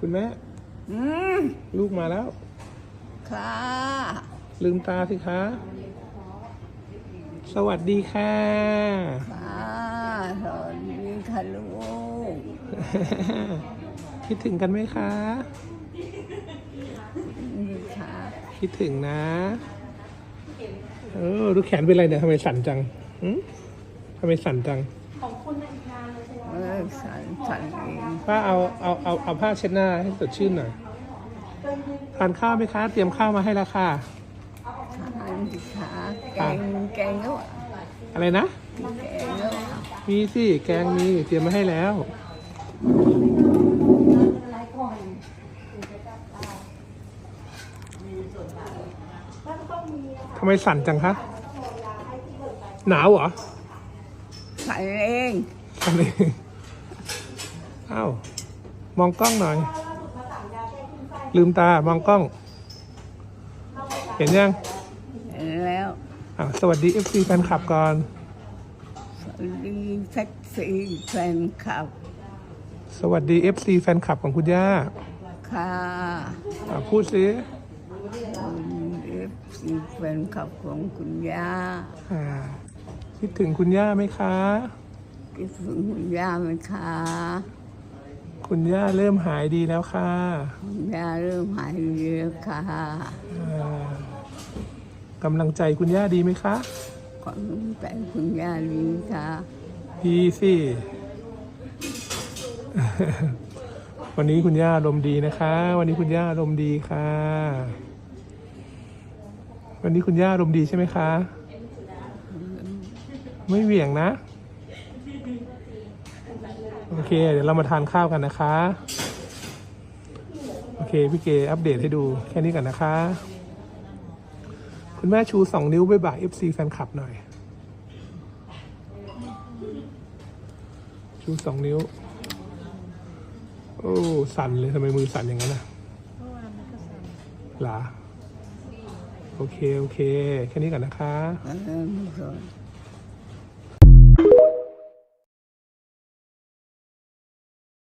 คุณแม่อืมลูกมาแล้ว ค่ะ ลืมตาสิคะ สวัสดีค่ะ ค่ะสวัสดีค่ะลูก คิดถึงกันไหมคะนี่ค่ะ คิดถึงนะ เออดูแขนเป็นไรเนี่ยทำไมสั่นจังหืมทำไมสั่นจังเออสันสันเองป้าเอาเอาเอาเอาผ้าเช็ดหน้าให้สดชื่นหน่อยทานข้าวไหมคะ เตรียมข้าวมาให้แล้วค่ะทานสิคะแกงแกงก็อะไรนะแกงก็มีสิแกงมีเตรียมมาให้แล้วทำไมสั่นจังคะ หนาวเหรอ สันเองสั่นเอง อ้าวมองกล้องหน่อย ลืมตามองกล้อง เห็นยังเห็นแล้วอะสวัสดี FC แฟนคลับก่อนสวัสดีแท็กซี่แฟนคลับ สวัสดี FC แฟนคลับของคุณย่าค่ะอะพูดสิเอฟซีแฟนคลับของคุณย่าอ่าคิดถึงคุณย่าไหมคะ คิดถึงคุณย่าไหมคะ คุณย่าเริ่มหายดีแล้วค่ะคุณย่าเริ่มหายเยอะค่ะอ่ากำลังใจคุณย่าดีไหมคะขอน้ำใจคุณย่าดีค่ะดีสิวันนี้คุณย่าอารมณ์ดีนะคะ วันนี้คุณย่าอารมณ์ดีค่ะ วันนี้คุณย่าอารมณ์ดีใช่ไหมคะ ไม่เหวี่ยงนะ โอเค เดี๋ยวเรามาทานข้าวกันนะคะ โอเค พี่เกอัปเดตให้ดูแค่นี้ก่อนนะคะ คุณแม่ชูสองนิ้วบ๊ายบาย FC แฟนคลับหน่อย ชูสองนิ้ว โอ้ สั่นเลยทำไมมือสั่นอย่างนั้นอะหรอโอเค โอเค แค่นี้ก่อนนะคะ